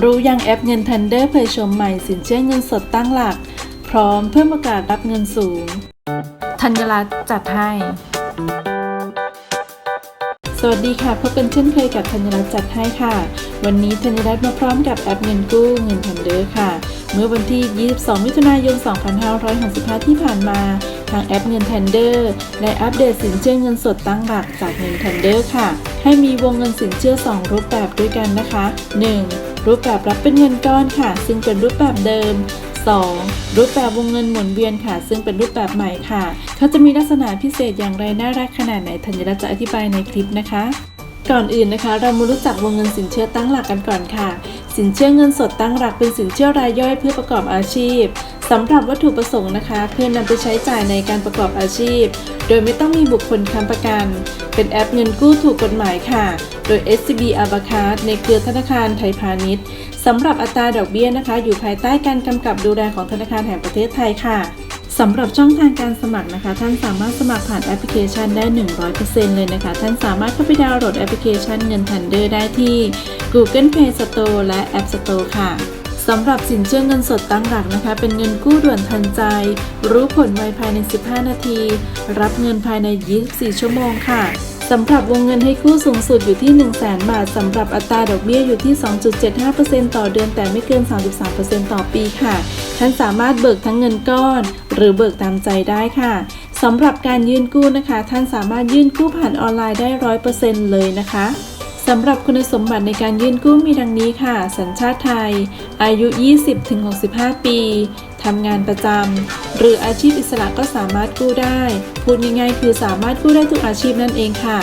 รู้ยังแอปเงินทันเดอร์เผยโฉมใหม่สินเชื่อเงินสดตั้งหลัก พร้อมเพิ่มโอกาสรับเงินสูง ธัญรัตน์จัดให้ สวัสดีค่ะ พบกันเช่นเคยกับธัญรัตน์จัดให้ค่ะ วันนี้ธัญรัตน์มาพร้อมกับแอปเงินกู้เงินทันเดอร์ค่ะ เมื่อวันที่ 22 มิถุนายน 2565 ที่ผ่านมาทางแอปเงินทันเดอร์ได้อัปเดตสินเชื่อเงินสดตั้งหลักจากเงินทันเดอร์ค่ะ ให้มีวงเงินสินเชื่อ 2 รูปแบบด้วยกันนะคะ 1. รูปแบบรับเป็นเงินก้อนค่ะ ซึ่งเป็นรูปแบบเดิม 2. รูปแบบวงเงินหมุนเวียนค่ะ ซึ่งเป็นรูปแบบใหม่ค่ะ เขาจะมีลักษณะพิเศษอย่างไรน่ารักขนาดไหนธัญรัตน์จะอธิบายในคลิปนะคะ ก่อนอื่นนะคะ เรามารู้จักวงเงินสินเชื่อตั้งหลักกันก่อนค่ะ สินเชื่อเงินสดตั้งหลักเป็นสินเชื่อรายย่อยเพื่อประกอบอาชีพสำหรับวัตถุประสงค์นะคะ เพื่อนำไปใช้จ่ายในการประกอบอาชีพ โดยไม่ต้องมีบุคคลค้ำประกัน เป็นแอปเงินกู้ถูกกฎหมายค่ะ โดย SCB a b a c a d ในเครือธนาคารไทยพาณิชย์สำหรับอัตราดอกเบี้ยนะคะ อยู่ภายใต้การกำกับดูแลของธนาคารแห่งประเทศไทยค่ะ สำหรับช่องทางการสมัครนะคะ ท่านสามารถสมัครผ่านแอปพลิเคชันได้ 100%เลยนะคะ ท่านสามารถเข้าไปดาวน์โหลดแอปพลิเคชันเงินทันเดอร์ได้ที่ Google Play Store และ App Store ค่ะสำหรับสินเชื่อเงินสดตั้งหลักนะคะ เป็นเงินกู้ด่วนทันใจ รู้ผลไวภายใน 15 นาที รับเงินภายใน 24 ชั่วโมงค่ะ สำหรับวงเงินให้กู้สูงสุดอยู่ที่ 1 0 0 0 0แบาท สำหรับอัตราดอกเบี้ยอยู่ที่ 2.75%ต่อเดือนแต่ไม่เกิน 33%ต่อปีค่ะ ท่านสามารถเบิกทั้งเงินก้อน หรือเบิกตามใจได้ค่ะสำหรับการยื่นกู้นะคะ ท่านสามารถยื่นกู้ผ่านออนไลน์ได้ 100%เลยนะคะ สำหรับคุณสมบัติในการยื่นกู้มีดังนี้ค่ะ สัญชาติไทย อายุ 20-65 ปีทำงานประจำ หรืออาชีพอิสระก็สามารถกู้ได้ พูดง่ายๆคือสามารถกู้ได้ทุกอาชีพนั่นเองค่ะ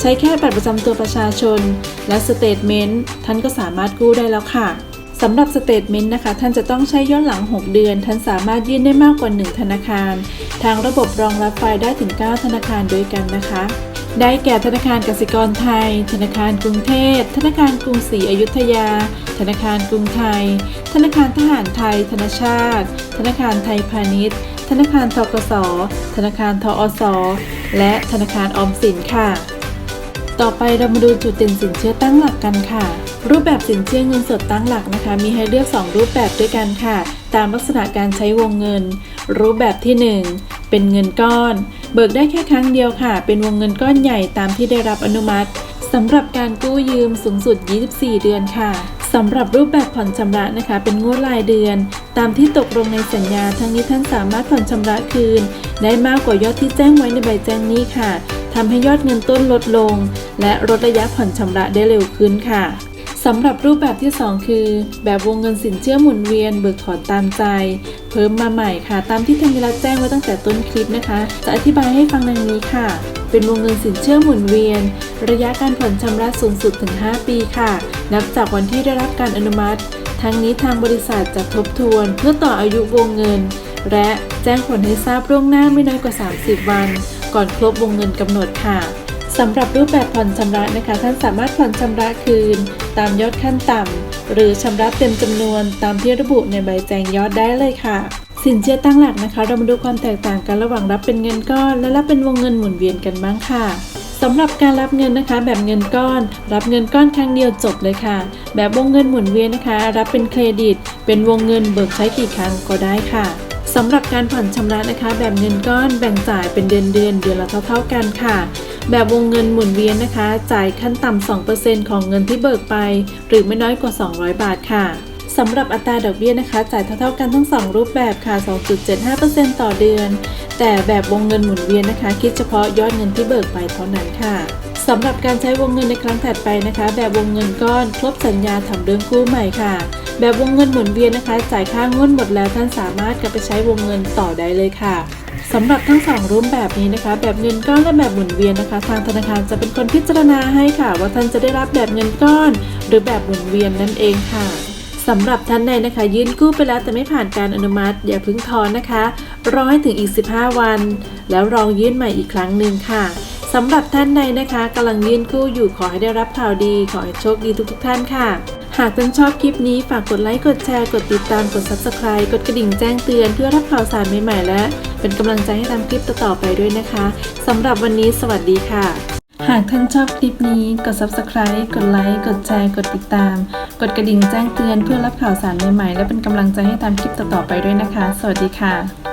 ใช้แค่บัตรประจำตัวประชาชน และสเตทเมนต์ท่านก็สามารถกู้ได้แล้วค่ะสำหรับสเตทเมนต์นะคะ ท่านจะต้องใช้ย้อนหลัง 6 เดือน ท่านสามารถยื่นได้มากกว่า 1 ธนาคาร ทางระบบรองรับไฟล์ได้ถึง 9 ธนาคารด้วยกันนะคะ ได้แก่ธนาคารกสิกรไทย ธนาคารกรุงเทพ ธนาคารกรุงศรีอยุธยา ธนาคารกรุงไทย ธนาคารทหารไทย ธนาชาติ ธนาคารไทยพาณิชย์ ธนาคารทกส ธนาคารทอส และธนาคารออมสินค่ะ ต่อไปเรามาดูจุดเด่นสินเชื่อตั้งหลักกันค่ะ รูปแบบสินเชื่อเงินสดตั้งหลักนะคะ มีให้เลือก 2 รูปแบบด้วยกันค่ะ ตามลักษณะการใช้วงเงิน รูปแบบที่ 1 เป็นเงินก้อน เบิกได้แค่ครั้งเดียวค่ะ เป็นวงเงินก้อนใหญ่ตามที่ได้รับอนุมัติสำหรับการกู้ยืมสูงสุด 24 เดือนค่ะสำหรับรูปแบบผ่อนชำระนะคะ เป็นงวดรายเดือน ตามที่ตกลงในสัญญา ทั้งนี้ท่านสามารถผ่อนชำระคืน ได้มากกว่ายอดที่แจ้งไว้ในใบแจ้งนี้ค่ะทำให้ยอดเงินต้นลดลง และลดระยะผ่อนชำระได้เร็วขึ้นค่ะ สำหรับรูปแบบที่ 2 คือ แบบวงเงินสินเชื่อหมุนเวียน เบิกถอนตามใจ เพิ่มมาใหม่ค่ะ ตามที่ธัญรัตน์แจ้งไว้ตั้งแต่ต้นคลิปนะคะ จะอธิบายให้ฟังดังนี้ค่ะ เป็นวงเงินสินเชื่อหมุนเวียน ระยะการผ่อนชำระสูงสุดถึง 5 ปีค่ะ นับจากวันที่ได้รับการอนุมัติ ทั้งนี้ทางบริษัทจะทบทวน เพื่อต่ออายุวงเงิน และแจ้งผลให้ทราบล่วงหน้าไม่น้อยกว่า 30 วัน ก่อนครบวงเงินกำหนดค่ะ สำหรับรูปแบบผ่อนชำระนะคะ ท่านสามารถผ่อนชำระคืน ตามยอดขั้นต่ำหรือชำระเต็มจำนวนตามที่ระบุในใบแจ้งยอดได้เลยค่ะสินเชื่อตั้งหลักนะคะ เรามาดูความแตกต่างกันระหว่างรับเป็นเงินก้อน และรับเป็นวงเงินหมุนเวียนกันบ้างค่ะสำหรับการรับเงินนะคะ แบบเงินก้อน รับเงินก้อนครั้งเดียวจบเลยค่ะ แบบวงเงินหมุนเวียนนะคะ รับเป็นเครดิต เป็นวงเงินเบิกใช้กี่ครั้งก็ได้ค่ะสำหรับการผ่อนชำระนะคะ แบบเงินก้อนแบ่งจ่ายเป็นเดือนเดือนเดือนละเท่า ๆกันค่ะ แบบวงเงินหมุนเวียนนะคะ จ่ายขั้นต่ำ 2%ของเงินที่เบิกไป หรือไม่น้อยกว่า 200 บาทค่ะสำหรับอัตราดอกเบี้ยนะคะ จ่ายเท่าๆกันทั้ง 2 รูปแบบค่ะ 2.75%ต่อเดือน แต่แบบวงเงินหมุนเวียนนะคะ คิดเฉพาะยอดเงินที่เบิกไปเท่านั้นค่ะสำหรับการใช้วงเงินในครั้งถัดไปนะคะ แบบวงเงินก้อนครบสัญญาทำเรื่องกู้ใหม่ค่ะ แบบวงเงินหมุนเวียนนะคะ จ่ายค่างวดหมดแล้วท่านสามารถกลับไปใช้วงเงินต่อได้เลยค่ะ สำหรับทั้งสองรูปแบบนี้นะคะ แบบเงินก้อนและแบบหมุนเวียนนะคะ ทางธนาคารจะเป็นคนพิจารณาให้ค่ะ ว่าท่านจะได้รับแบบเงินก้อน หรือแบบหมุนเวียนนั่นเองค่ะสำหรับท่านใดนะคะ ยื่นกู้ไปแล้วแต่ไม่ผ่านการอนุมัติ อย่าพึ่งทอนนะคะ รอให้ถึงอีก 15 วัน แล้วลองยื่นใหม่อีกครั้งหนึ่งค่ะสำหรับท่านใดนะคะกำลังยื่นกู้อยู่ขอให้ได้รับข่าวดี ขอให้โชคดีทุกๆท่านค่ะ หากท่านชอบคลิปนี้ฝากกดไลค์กดแชร์กดติดตามกด Subscribe กดกระดิ่งแจ้งเตือนเพื่อรับข่าวสารใหม่ๆและ เป็นกำลังใจให้ทำคลิปต่อๆไปด้วยนะคะสำหรับวันนี้สวัสดีค่ะ หากท่านชอบคลิปนี้กด subscribe กดไลค์กดแชร์กดติดตาม กดกระดิ่งแจ้งเตือนเพื่อรับข่าวสารใหม่ๆและเป็นกำลังใจให้ทำคลิปต่อๆไปด้วยนะคะ สวัสดีค่ะ